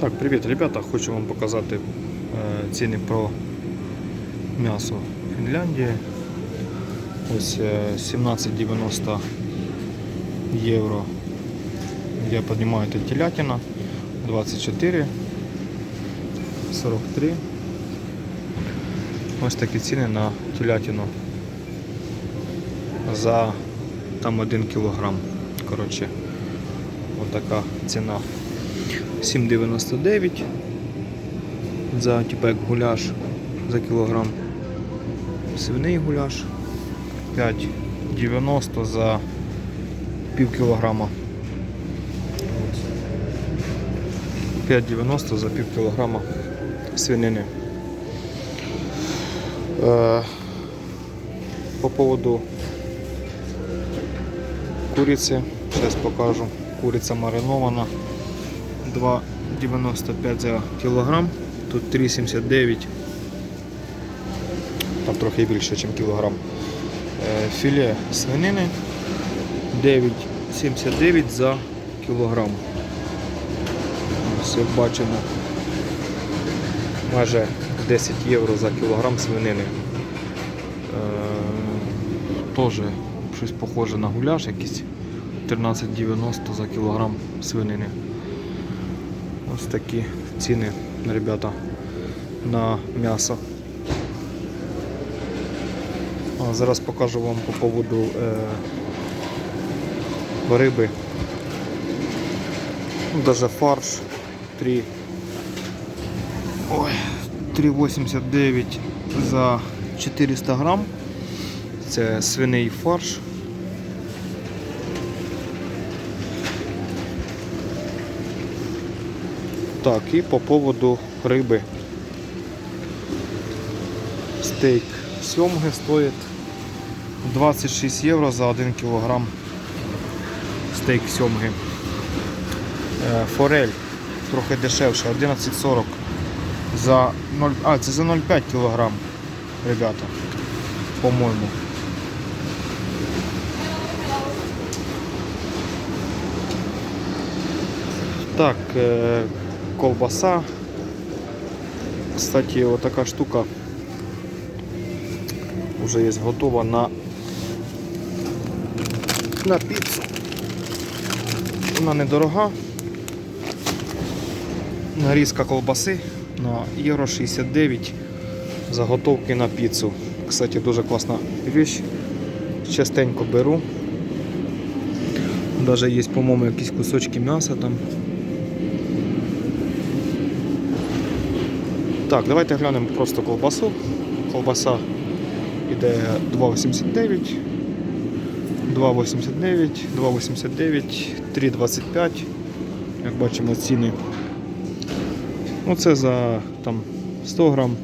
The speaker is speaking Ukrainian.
Так, привіт, ребята. Хочу вам показати е, ціни про м'ясо Фінляндії. Ось е, 17,90 євро. Я піднімаю тут телятина 24, 43. Ось такі ціни на телятину за там 1 кілограм. Коротше, отака ціна. 7,99 за типу як гуляш за кілограм. Свиний гуляш 5,90 за пів кілограма. 5,90 за пів кілограма свинини. Е, По поводу курицы, сейчас покажу. Курица маринована. 2,95 за кілограм. Тут 3,79. Там трохи більше, ніж кілограм. Е, Філе свинини 9,79 за кілограм. Як бачимо. Майже 10 євро за кілограм свинини. Е, Теж щось похоже на гуляш якийсь. 13,90 за кілограм свинини. Ось такі ціни, ребята, на м'ясо. Зараз покажу вам по поводу е, риби. Даже фарш 3. Ой, 3,89 за 400 грам. Це свиний фарш. Так, і по поводу риби. Стейк сьомги стоїть 26 євро за 1 кілограм стейк сьомги. Е, Форель трохи дешевше, 11,40 за 0, а, це за 0,5 кілограм, ребята, по-моєму. Так, колбаса. Кстати, вот такая штука уже есть готова на, на піцу. Вона недорога. Нарізка колбаси на євро 69 заготовки на піцу. Кстати, дуже класна річ. Частенько беру. Даже є, по-моєму, якісь кусочки м'яса там. Так, давайте глянемо просто колбасу. Колбаса йде 2,89, 2,89, 2,89, 3,25. Як бачимо ціни. Ну це за там 100 грам